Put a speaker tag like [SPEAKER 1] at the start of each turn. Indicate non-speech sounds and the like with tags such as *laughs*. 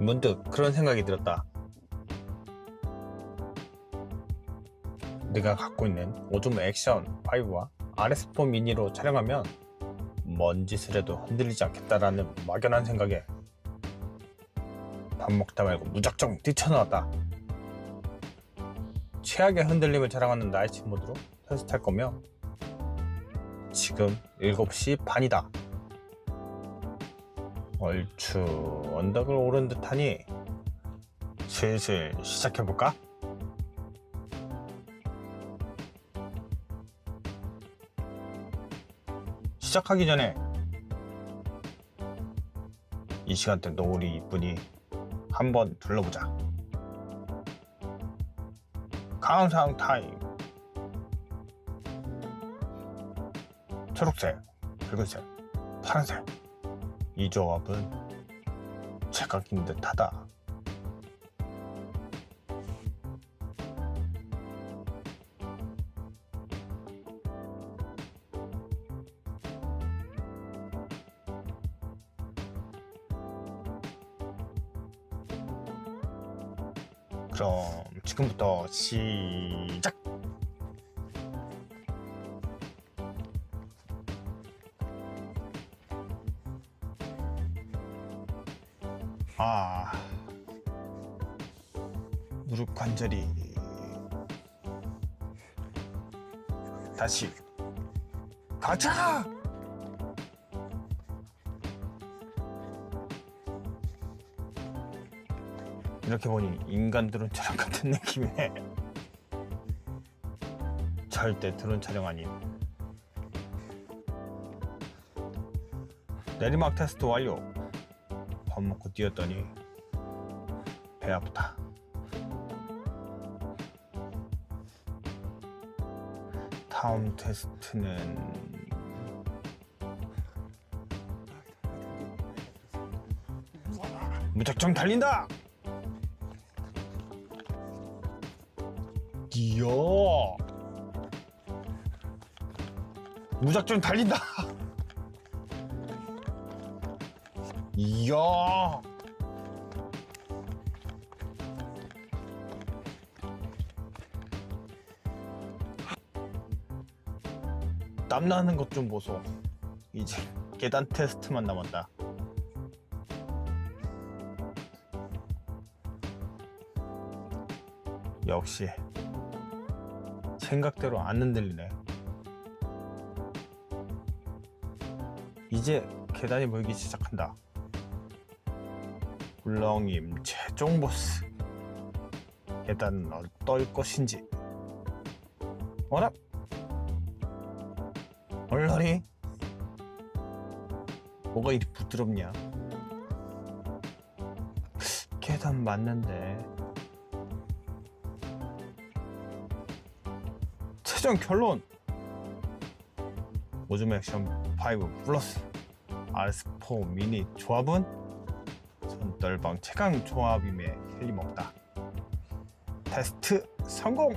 [SPEAKER 1] 문득 그런 생각이 들었다. 내가 갖고 있는 오즘 액션 5와 RS4 미니로 촬영하면 뭔 짓을 해도 흔들리지 않겠다라는 막연한 생각에 밥 먹다 말고 무작정 뛰쳐나왔다. 최악의 흔들림을 자랑하는 나이트 모드로 테스트할 거며 지금 7시 반이다. 얼추 언덕을 오른 듯하니 슬슬 시작해볼까? 시작하기 전에 이 시간대 노을이 이쁘니 한번 둘러보자. 강상 타임. 초록색, 붉은색, 파란색. 이 조합은 제각인 듯하다. 그럼 지금부터 시작! 아 무릎 관절이 다시 가자! 이렇게 보니 인간 드론 촬영 같은 느낌이네. 절대 드론 촬영 아닌. 내리막 테스트 완료. 밥 먹고 뛰었더니 배 아프다. 다음 테스트는 무작정 달린다. 이야 무작정 달린다 *laughs* 이야 땀나는 것 좀 보소 이제 계단 테스트만 남았다 역시 생각대로 안 흔들리네. 이제 계단이 보이기 시작한다. 울렁임 최종 보스. 계단은 어떨 것인지. 어라? 얼라리? 뭐가 이리 부드럽냐? 계단 맞는데. 최종 결론 오즘 액션 5 플러스 RS4 미니 조합은 손떨방 최강 조합임에 틀림없다. 테스트 성공